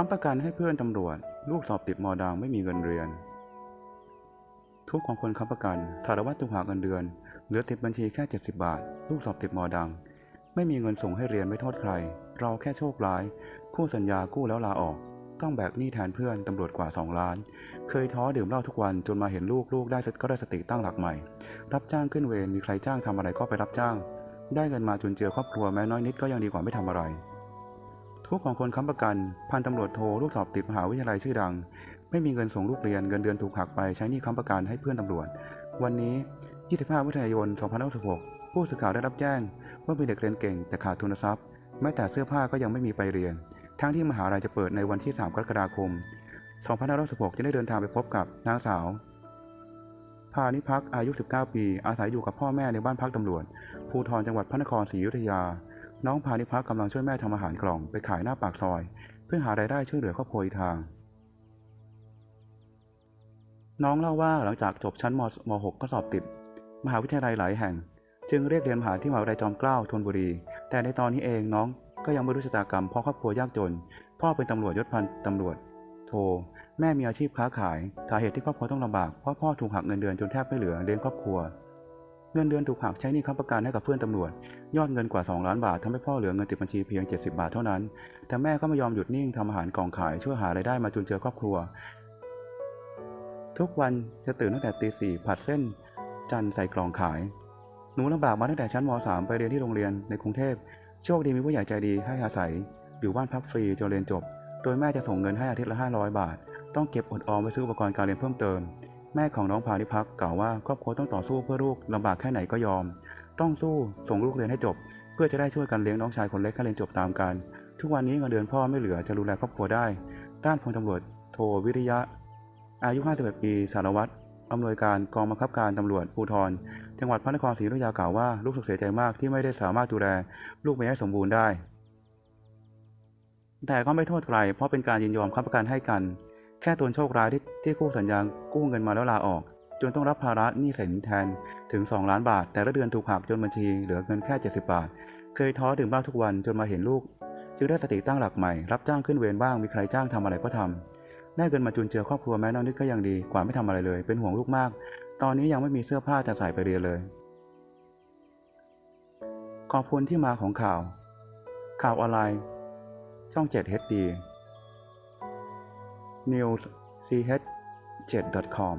ค้ำประกันให้เพื่อนตำรวจ ลูกสอบติดมอดังไม่มีเงินเรียน ทุกของคนค้ำประกันสารวัตรถูกหักเงินเดือน เหลือติดบัญชีแค่ 70 บาท ลูกสอบติดมอดัง ไม่มีเงินส่งให้เรียนไม่โทษใคร เราแค่โชคร้าย คู่สัญญากู้แล้วลาออก ต้องแบกหนี้แทนเพื่อนตำรวจกว่า 2 ล้าน เคยท้อดื่มเหล้าทุกวันจนมาเห็นลูกลูกได้ก็ได้สติตั้งหลักใหม่ รับจ้างขึ้นเวรมีใครจ้างทำอะไรก็ไปรับจ้าง ได้เงินมาจนเจือครอบครัวแม้น้อยนิดก็ยังดีกว่าไม่ทำอะไร ทุกของคนค้ำประกัน พันตำรวจโทลูกสอบติดมหาวิทยาลัยชื่อดัง ไม่มีเงินส่งลูกเรียนเงินเดือนถูกหักไปใช้หนี้ค้ำประกันให้เพื่อนตำรวจ วันนี้ 25มิถุนายน2566ผู้สื่อข่าวได้รับแจ้ง ว่ามีเด็กเรียนเก่งแต่ขาดทุนทรัพย์แม้แต่เสื้อผ้าก็ยังไม่มีไปเรียน ทั้งที่มหาลัยจะเปิดในวันที่ 3 กรกฎาคม2566จะได้เดินทางไปพบกับนางสาวพานิพักอายุ 19 ปี อาศัยอยู่กับพ่อแม่ในบ้านพักตำรวจ ภูทรจังหวัดพระนครศรีอยุธยา น้องพานิพักกำลังช่วยแม่ทำอาหารกล่องไปขายหน้าปากซอย เพื่อหารายได้ช่วยเหลือครอบครัวอีกทาง น้องเล่าว่าหลังจากจบชั้นมม .6 ก็สอบติด มหาวิทยาลัยหลายแห่ง จึงเรียกเรียนมหาที่มหาวิทยาลัยจอมเกล้าธนบุรี แต่ในตอนนี้เองน้องก็ยังไม่รู้ชะตากรรมเพราะครอบครัวยากจน พ่อเป็นตำรวจยศพันตำรวจ โท แม่มีอาชีพค้าขาย สาเหตุที่ครอบครัวต้องลำบากเพราะพ่อถูกหักเงินเดือนจนแทบไม่เหลือเลี้ยงครอบครัว งินเดือนถูกหักใช้หนี้ค้ำประกันให้กับเพื่อนตำรวจ ยอดเงินกว่า 2 ล้านบาททำให้พ่อเหลือเงินติดบัญชีเพียง 70 บาทเท่านั้น แต่แม่ก็ไม่ยอมหยุดนิ่งทำอาหารกล่องขายช่วยหารายได้มาจุนเจือครอบครัว ทุกวันจะตื่นตั้งแต่ตีสี่ผัดเส้น จันใส่กล่องขาย หนูลำบากมาตั้งแต่ชั้นม .3 ไปเรียนที่โรงเรียนในกรุงเทพโชคดีมีผู้ใหญ่ใจดีให้อาศัย อยู่บ้านพักฟรีจนเรียนจบ โดยแม่จะส่งเงินให้อาทิตย์ละ500 บาท ต้องเก็บอดออมไว้ซื้ออุปกรณ์การเรียนเพิ่มเติม แม่ของน้องพานิพักกล่าวว่าครอบครัวต้องต่อสู้เพื่อลูกลำบากแค่ไหนก็ยอม ต้องสู้ส่งลูกเรียนให้จบ เพื่อจะได้ช่วยกันเลี้ยงน้องชายคนเล็กให้เรียนจบตามกัน ทุกวันนี้เงินเดือนพ่อไม่เหลือจะดูแลครอบครัวได้ ด้านพลตำรวจ โทวิริยะ อายุ 51 ปีสารวัตรอำนวยการกองบังคับการตำรวจภูธรจังหวัดพระนครศรีอยุธยากล่าวว่าลูกสุขเสียใจมากที่ไม่ได้สามารถดูแลลูกไปให้สมบูรณ์ได้ แต่ก็ไม่โทษใครเพราะเป็นการยินยอมค้ำประกันให้กัน แค่ตนโชคร้ายที่ที่คู่สัญญากู้เงินมาแล้วลาออก จนต้องรับภาระหนี้สินแทนถึง 2 ล้านบาท แต่ละเดือนถูกหักจนบัญชีเหลือเงินแค่ 70 บาท เคยท้อดื่มเหล้าทุกวันจนมาเห็นลูก จึงได้สติตั้งหลักใหม่ รับจ้างขึ้นเวรบ้างมีใครจ้างทำอะไรก็ทำได้เงินมาจุนเจือครอบครัวแม้น้อยนิดก็ยังดีกว่าไม่ทำอะไรเลย เป็นห่วงลูกมาก ตอนนี้ยังไม่มีเสื้อผ้าจะใส่ไปเรียนเลย ขอบคุณที่มาของข่าว ข่าวออนไลน์ ช่อง 7 HD news ch 7 com